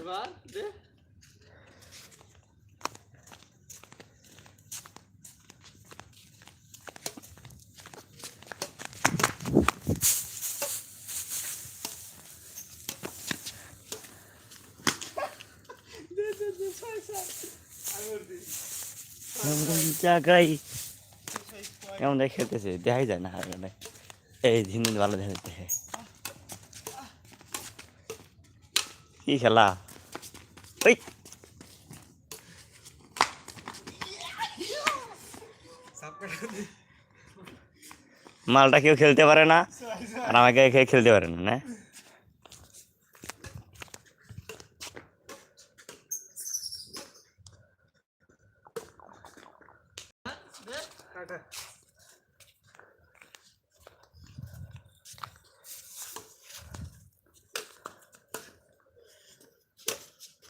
এবার কেমন দেখে খেলতেছে? দেখাই যায় না এই দিন দিন ভালো দেখা কি খেলা? ওই সাপ কাটা দে মালটা কেউ খেলতে পারে না ছয় ছয় আর আমাকে খেয়ে খেলতে পারে না না দে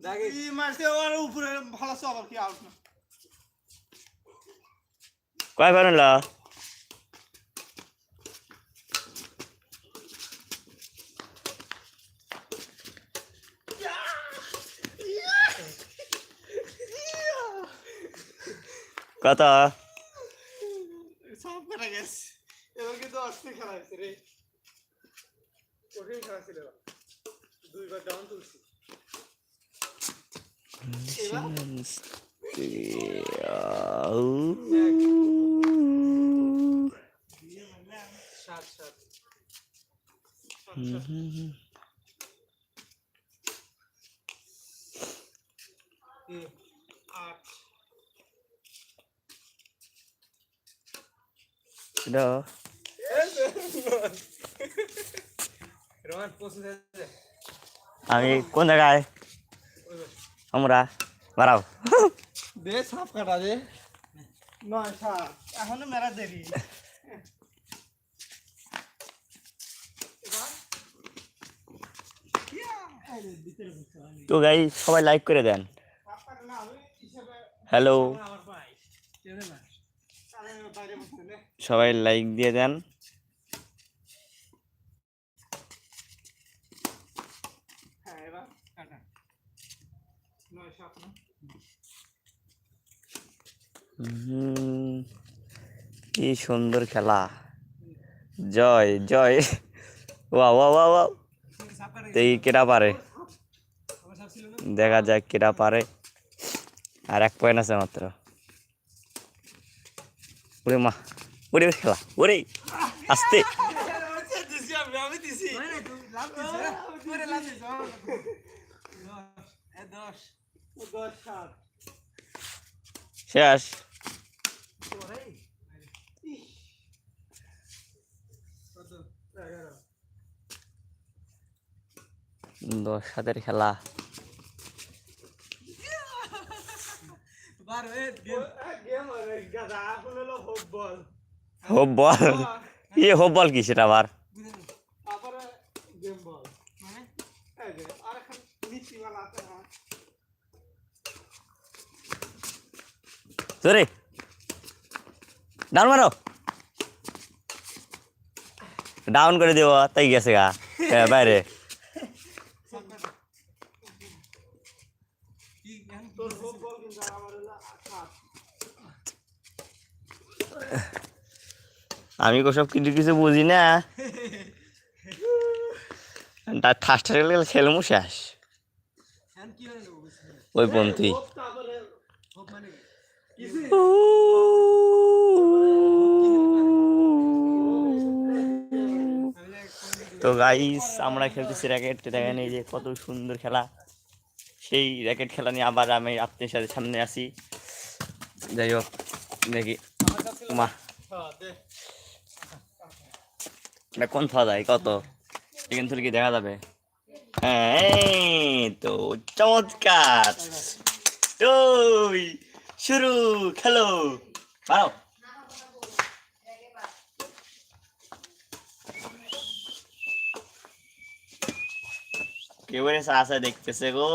ই মারছে ওর উপরে ভালো সব আর কি আউট না। কয় পারেন লা কত? এবার সাত সাত সাত সাত হুম, আট রোমান পৌঁছে যাচ্ছে আমি কোন জায়গায় আমরা বাড়াও। দে সাপ কাটা দে। নয় এখনও মেরা দেরি। তো গাই সবাই লাইক করে দেন। হ্যালো সবাই লাইক দিয়ে দেন হ্যাঁ এবার কাটা নয় সাত না হুম, কি সুন্দর খেলা। জয় জয়। ওয়া ওয়া ওয়া ওয়া দেখি কেটা পারে। দেখা যাক কেটা পারে। আর এক পয়েন্ট আছে মাত্র। ওরে মা, ওরে খেলা, ওরে। আস্তে। শেষ। দশ হাতের খেলা। হোপ বল। হোপ হোপ বল কি সেটা আবার গেম বল মানে এই যে আর এখন নিচি वाला আছে না জোরে ডাউন মারো। ডাউন করে দেবো তাই গেছে গা। বাইরে। সব আমি ওসব কিছু কিছু বুঝি না। তার ঠাস ঠাস গেলে খেলমু শেষ। ওই পন্থী। তো গাইস আমরা খেলতেছি র্যাকেট দেখেন এই যে কত সুন্দর খেলা। সেই র্যাকেট খেলা নিয়ে আবার আমি আপনার সাথে সামনে আসি যাই হোক, দেখি। কোন থাওয়া যায় কত? থেকে কি দেখা যাবে। হ্যাঁ তো, চমৎকার। ওই শুরু খেলো মারো কেউ এসে আসা দেখতেছে গো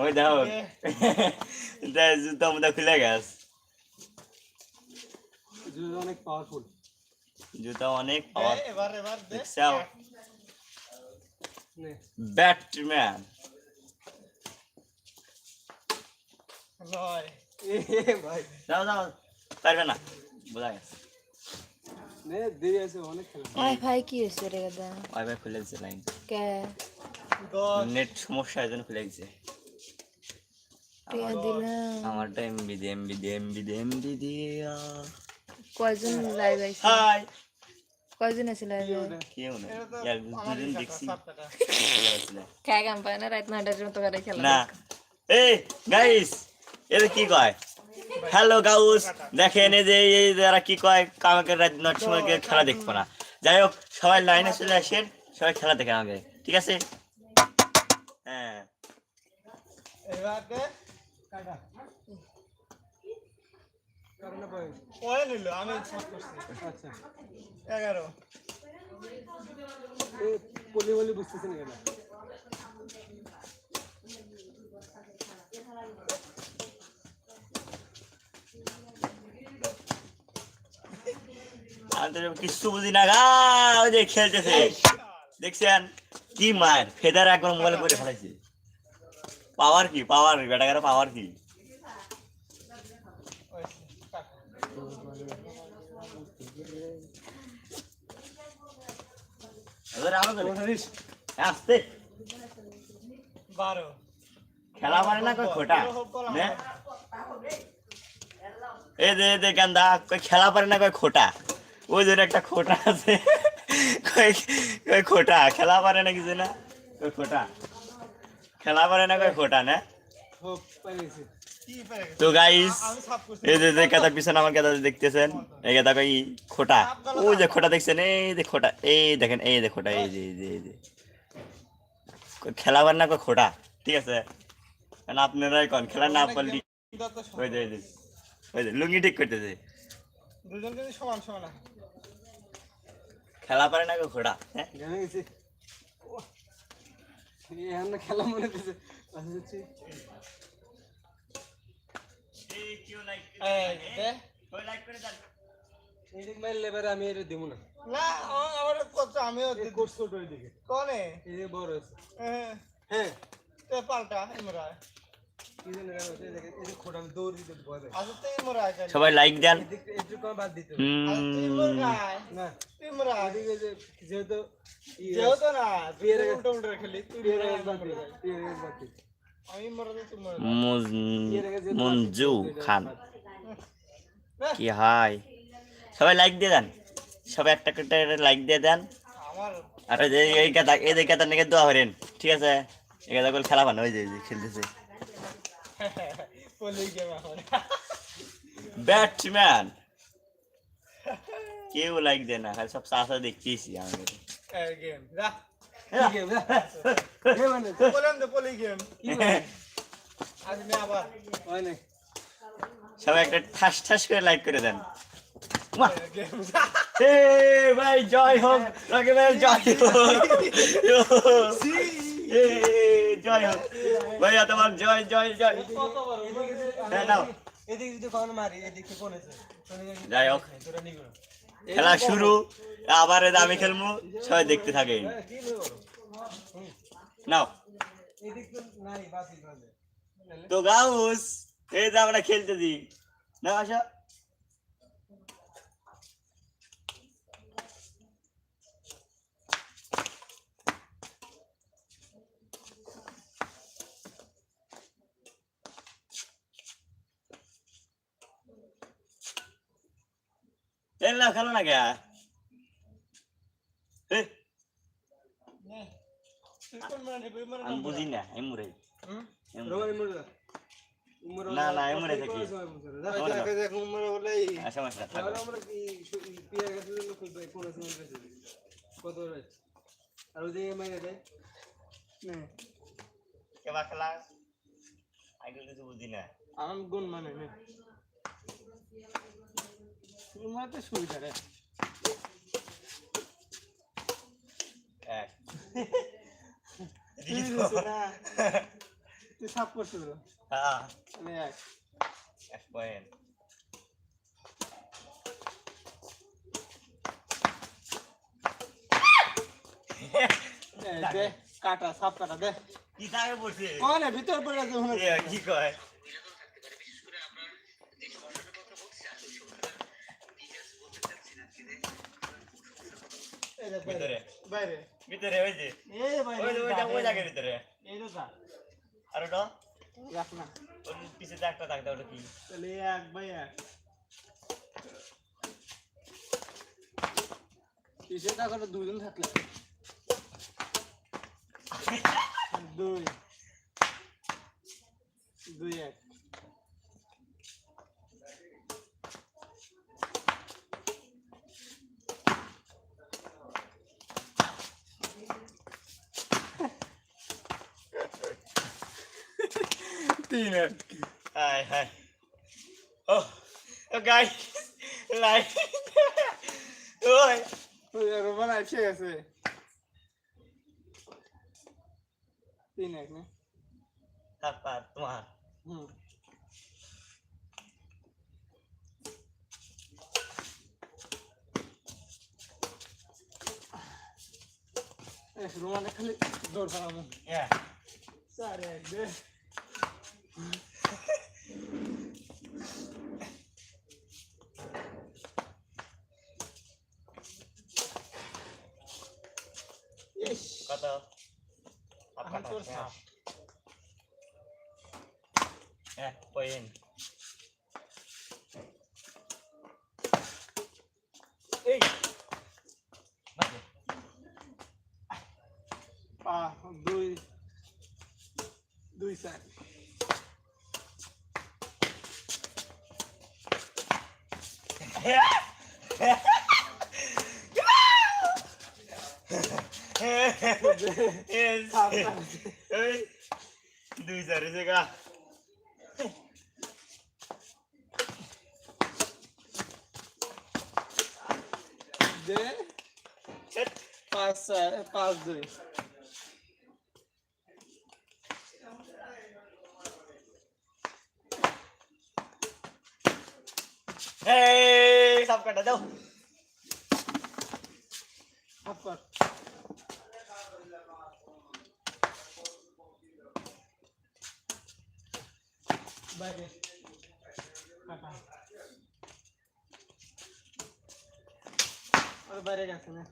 ওই দেখো দেখ, জুতা মুতা খুলে গেছ জুতো অনেক পাওয়ারফুল জুতা অনেক পাওয়ার এবার এবার দে দেখছাও নে ব্যাটম্যান নয় এ ভাই। যাও যাও পারবে না। বোঝা গেছে। নে দেরি আছে অনেক খেলা। ওয়াইফাই কি হয়েছে রে গাদা ওয়াইফাই খুলে দিচ্ছে লাইন কে? নেট সমস্যা এই জন্য খুলে দিচ্ছে টিয়া দিলাম। আমারটা এমবি দিয়ে এমবি দিয়ে এমবি দিয়ে কয়জন লাইভ আইছে? হাই কয়জন আছে লাইভে কেউ না ইয়ার দুদিন দেখছি। খায় কাম পায় না? রাত নয়টার মতো করে খেলা না। এই গাইস এটা কি কয়? Hello guys. দেখেন এই যে এই যারা কি কয়? কামাকে রাত নটার সময় খেলা দেখব না। যাই হোক সবাই লাইনে চলে আসেন সবাই খেলা দেখেন আমাকে ঠিক আছে? হ্যাঁ কারণ পয়েন্ট পরে নিল আমি সাত করছি আচ্ছা এগারো এ পলি বলি বুঝতেছি না কিছু বুঝি না গা ওই যে খেলতেছে। দেখছেন? কি মার ফেদার একবার মোবাইলে করে ফেলাইছে পাওয়ার কি পাওয়ার বেটাকার পাওয়ার কি। আসতে। বারো। খেলা পারে না কই খোটা? নে। এই দে দে গান্দা খেলা পারে না কই খোটা? ওই যে একটা খোটা আছে। কই খোটা? খেলা পারে না কিছু না খোটা? খেলা পারে না কই খোটা, না? গাইস এই যে পিছনে দেখতেছেন, এই খোটা? ওই যে দেখছেন, এই এই দেখেন, এই এই না কই ঠিক আছে। কারণ আপনারাই কোন, খেলা না পারলি ওই ওই যে লুঙ্গি ঠিক করতেছে। সমান সমান। খেলা পারে না ঘোড়া হ্যাঁ? খেলা মনে হচ্ছে। এদিক আমি এটা দেবো না। না আমার কত আমিও কোর্স কোট ওইদিকে। কনে? বড় হ্যাঁ। হ্যাঁ পাল্টা সবাই লাইক দেন। মঞ্জু খান। কি হাই। সবাই লাইক দিয়ে দেন। সবাই একটা একটা লাইক দিয়ে দেন। আর এই কথা এই কথা নাকি দোয়া করেন। ঠিক আছে? এই কথা খেলা বানো। ওই যে এই যে খেলতেছে। ব্যাটম্যান কেউ লাইক দেয় না খালি সব চাষা মানে, মানে? আজ আমি আবার সবাই একটা ঠাস ঠাস করে লাইক করে দেন! ভাই জয় হোক। রকি ভাই জয় হোক। জয় হোক। ভাইয়া তোমার জয় জয় জয়। হ্যাঁ, নাও। যাই হোক। খেলা শুরু। আবার আমি খেলব। সবাই দেখতে থাকে? নাও। তো গাউস এই যে আমরা খেলতেছি। না আসা। খেলো না খেলো না মানে আমি বুঝি না আমি মুরে না, না, সমস্যা তাহলে থাকো মনে আছে কত আর ওই যে মেরে দে। নে। কেবা খেলা? আইগুলো কিছু বুঝি না। আমার গুণ মানে নে। তোমার তো সুবিধা রে। এক। তুই হ্যাঁ। এক। এক পয়েন্ট। দে কাটা সাপ কাটা দে। কি কোন ভিতর পড়ে আছে কি কয়? ভিতরে? বাইরে। ভিতরে ওই যে। এই বাইরে ওই ওই ওই জায়গার ভিতরে। এই তো আর ওটা? রাখ না। ওর পিছে একটা ওটা কি? তাহলে এক বাই এক। দুজন থাকলে। দুই। দুই এক। তিন এক হাই হাই ও ও গাই লাইট ওই রোমান এসে গেছে তিন এক না তারপর তোমার হুম রোমানে খালি দৌড় খারাপ ইয়া চার এক দে ইস কত এখন তোর সাপ এক পয়েন্ট এই বাজে পা দুই দুই চার Yes. সাপ কাটছে। এই দুই চারে জায়গা দে পাঁচ চার পাঁচ দুই এই সব কাটা দাও হাফ কর বাইরে কাটা আর বাইরে গেছে না